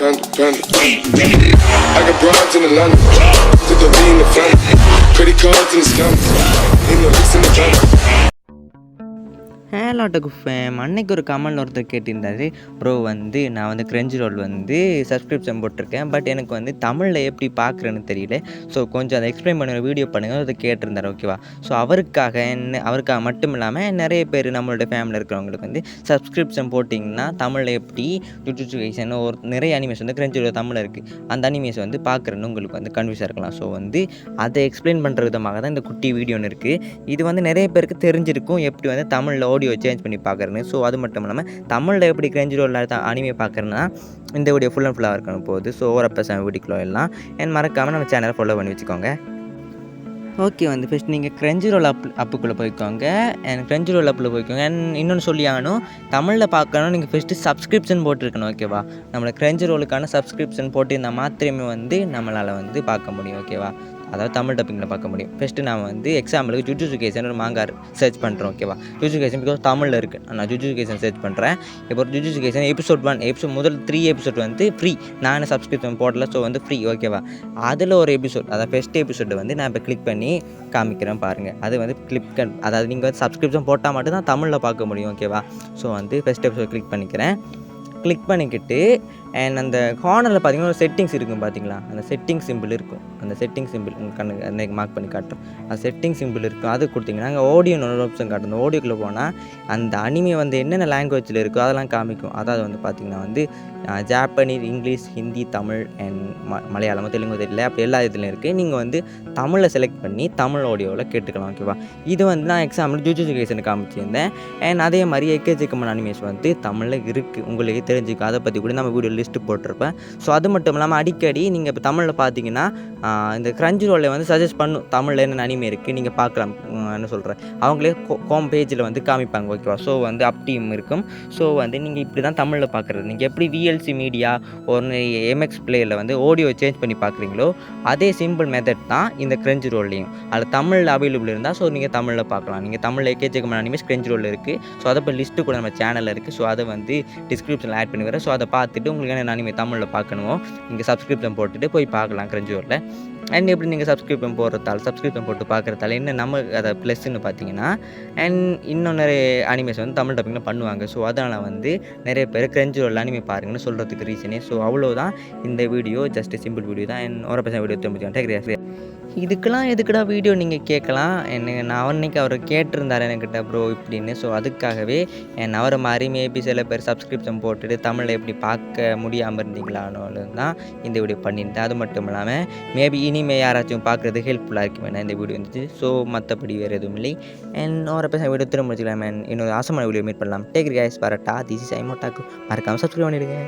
Panda, panda. I got broads in Atlanta. To the lean, the family. Credit cards in the scammers. Ain't no licks in the family. ஹேலாட்டுக்கு fame அன்னைக்கு ஒரு comment ஒருத்தர் கேட்டிருந்தாரு bro வந்து நான் வந்து Crunchyroll வந்து subscription போட்டிருக்கேன். பட் எனக்கு வந்து தமிழில் எப்படி பார்க்குறேன்னு தெரியல. ஸோ கொஞ்சம் அதை எக்ஸ்பிளைன் பண்ணுங்கள் வீடியோ பண்ணுங்கள் அதை கேட்டிருந்தார் ஓகேவா ஸோ அவருக்காக என்ன அவருக்காக மட்டும் இல்லாமல் நிறைய பேர் நம்மளோட ஃபேமிலியில் இருக்கிறவங்களுக்கு வந்து சப்ஸ்கிரிப்ஷன் போட்டிங்கன்னா தமிழில் எப்படி யூடியூஷன் ஒரு நிறைய அனிமேஷன் வந்து கிரெஞ்ச் ரோல் தமிழில் இருக்குது அந்த அனிமேஷன் வந்து பார்க்குறேன்னு உங்களுக்கு வந்து கன்ஃபியூஸாக இருக்கலாம். ஸோ வந்து அதை எக்ஸ்பிளைன் பண்ணுற விதமாக தான் இந்த குட்டி வீடியோன்னு இருக்குது இது வந்து நிறைய பேருக்கு தெரிஞ்சிருக்கும் எப்படி வந்து தமிழில் ஆடியோ சேஞ்ச் பண்ணி பார்க்குறேன்னு. ஸோ அது மட்டும் இல்லாமல் தமிழில் எப்படி கிரெஞ்சி ரோலில் தான் அனிமே பார்க்குறேன்னா இந்த வீடியோ ஃபுல் அண்ட் ஃபுல்லாக இருக்கணும் போகுது ஸோ ஒரு அப்போ செவன் வீடியோக்குள்ள எல்லாம் என் மறக்காமல் நம்ம சேனலை ஃபாலோ பண்ணி வச்சுக்கோங்க. ஓகே வந்து ஃபஸ்ட் நீங்கள் கிரெஞ்சி ரோல் அப் அப்புக்குள்ளே போய்க்கோங்க. அண்ட் கிரெஞ்சி ரோல் அப்பில் போய்க்கோங்க. அண்ட் இன்னொன்று சொல்லி ஆகணும் தமிழில் பார்க்கணும் நீங்கள் ஃபஸ்ட்டு சப்ஸ்கிரிப்ஷன் போட்டிருக்கணும் ஓகேவா நம்மளை கிரெஞ்சி ரோலுக்கான சப்ஸ்கிரிப்ஷன் போட்டிருந்தால் மாத்திரமே வந்து நம்மளால் வந்து பார்க்க முடியும் ஓகேவா அதாவது தமிழ் டப்பிங்கில் பார்க்க முடியும். ஃபஸ்ட்டு நான் வந்து எக்ஸாம்பிளுக்கு ஜுஜுசுகேஷன் ஒரு மாங்கார் சர்ச் பண்ணுறோம் ஓகேவா ஜுஜுசுகேஷன் பிகாஸ் தமிழில் இருக்குது நான் ஜுஜுசுகேஷன் சர்ச் பண்ணுறேன் இப்போ ஒரு ஜுஜுசுகேஷன் எபிசோட் ஒன் எபிசோட் முதல் த்ரீ எபிசோட் வந்து ஃப்ரீ நான் சப்ஸ்கிரிப்ஷன் போடல ஸோ வந்து ஃப்ரீ ஓகேவா அதில் ஒரு எபிசோட் அதாவது ஃபஸ்ட் எபிசோடு வந்து நான் இப்போ கிளிக் பண்ணி காமிக்கிறேன் பாருங்கள் அது வந்து கிளிக் அதாவது நீங்கள் வந்து சப்ஸ்கிரிப்ஷன் போட்டால் மட்டும்தான் தமிழில் பார்க்க முடியும் ஓகேவா ஸோ வந்து ஃபஸ்ட் எபிசோட் கிளிக் பண்ணிக்கிறேன். கிளிக் பண்ணிக்கிட்டு அண்ட் அந்த கார்னரில் பார்த்தீங்கன்னா ஒரு செட்டிங்ஸ் இருக்கும் பார்த்தீங்களா அந்த செட்டிங் சிம்பிள் இருக்கும். அந்த செட்டிங் சிம்பிள் உங்கள் கண்ணுக்கு அன்றைக்கு மார்க் பண்ணி காட்டும். அந்த செட்டிங் சிம்பிள் இருக்கும். அது கொடுத்தீங்கன்னா அங்கே ஆடியோன்னு ஒரு ஆப்ஷன் காட்டும். அந்த ஆடியோக்குள்ளே போனால் அந்த அனிமே வந்து என்னென்ன லாங்குவேஜில் இருக்கோ அதெல்லாம் காமிக்கும். அதாவது வந்து பார்த்திங்கன்னா வந்து Japanese English Hindi Tamil and ம மலையாளமோ தெலுங்கு தெரியல. அப்படி எல்லா இதுலையும் இருக்குது நீங்கள் வந்து தமிழில் செலக்ட் பண்ணி தமிழ் ஆடியோவில் கேட்டுக்கலாம் ஓகேவா இது வந்து நான் எக்ஸாம்பிள் ஜூஜுகேஷன் காமிச்சிருந்தேன். அண்ட் அதே மாதிரி ஏகேஜிக்கமன் அனிமேஷன் வந்து தமிழில் இருக்குது உங்களுக்கு தெரிஞ்சுக்கும் அதை பற்றி கூட நம்ம வீடியோவில் லிஸ்ட்டு போட்டிருப்பேன். ஸோ அது மட்டும் இல்லாமல் அடிக்கடி நீங்கள் இப்போ தமிழில் பார்த்தீங்கன்னா இந்த கிரஞ்சி ரோலில் வந்து சஜஸ்ட் பண்ணும் தமிழில் என்னென்ன அனிமே இருக்குது நீங்கள் பார்க்கலாம் என்ன சொல்கிறேன் அவங்களே ஹோம் பேஜில் வந்து காமிப்பாங்க ஓகேவா ஸோ வந்து அப்டியும் இருக்கும். ஸோ வந்து நீங்கள் இப்படி தான் தமிழில் பார்க்குறது நீங்கள் எப்படி விஎல்சி மீடியா ஒரு எம்எக்ஸ் பிளேயில் வந்து ஆடியோ சேஞ்ச் பண்ணி பார்க்குறீங்களோ அதே சிம்பிள் மெத்தட் தான் இந்த கிரெஞ்சி ரோல்லையும் அதில் தமிழில் அவைலபிள் இருந்தால் ஸோ நீங்கள் தமிழில் பார்க்கலாம் நீங்கள் தமிழில் ஏகேஜிக்கமான அனிமேஸ் கிரெஞ்சி ரோல் இருக்குது ஸோ அதை இப்போ லிஸ்ட்டு கூட நம்ம சேனலில் இருக்குது ஸோ அதை வந்து டிஸ்கிரிப்ஷனில் ஆட் பண்ணி வரேன் ஸோ அதை பார்த்துட்டு உங்களுக்கு என்ன அனிமே தமிழில் பார்க்கணுமோ? நீங்கள் சப்ஸ்கிரிப்ஷன் போட்டுட்டு போய் பார்க்கலாம் கிரஞ்சூரில். அண்ட் எப்படி நீங்கள் சப்ஸ்கிரிப்ஷன் போடுறதால சப்ஸ்கிரிப்ஷன் போட்டு பார்க்குறதால என்ன நம்ம அதை ப்ளஸ்ன்னு பார்த்தீங்கன்னா அண்ட் இன்னும் நிறைய அனிமேஷன் வந்து தமிழ் டப்பிங்கில் பண்ணுவாங்க. ஸோ அதனால் வந்து நிறைய பேர் கிரஞ்சூரில் அனிமே பாருங்கன்னு சொல்கிறதுக்கு ரீசனே ஸோ அவ்வளோதான் இந்த வீடியோ ஜஸ்ட் சிம்பிள் வீடியோ தான். அண்ட் ஒரு பர்சன்ட் வீடியோ திரும்பி டெக்ரியா இதுக்கெல்லாம் எதுக்குடா வீடியோ நீங்கள் கேட்கலாம்? என்னை நான் அன்னைக்கு அவர் கேட்டிருந்தார் என்கிட்ட ப்ரோ இப்படின்னு. ஸோ அதுக்காகவே என் அவரை மாதிரி மேபி சில பேர் சப்ஸ்கிரிப்ஷன் போட்டுட்டு தமிழில் எப்படி பார்க்க முடியாமல் இருந்தீங்களான்னு தான் இந்த வீடியோ பண்ணியிருந்தேன் அது மட்டும் இல்லாமல் மேபி இனிமேல் யாராச்சும் பார்க்குறது ஹெல்ப்ஃபுல்லாக இருக்கும் வேணா இந்த வீடியோ இருந்துச்சு ஸோ மற்றபடி வேறு எதுவும் இல்லை. அண்ட் ஒரு பேச வீடியோ திரும்ப வச்சுக்கலாம் அண்ட் இன்னொரு ஆசமான வீடியோ மீட் பண்ணலாம். டேக் கேஸ் வரட்டா திஸ் இஸ் ஐமோட்டாக்கு மறக்காமல் சப்ஸ்கிரைப் பண்ணிவிடுங்க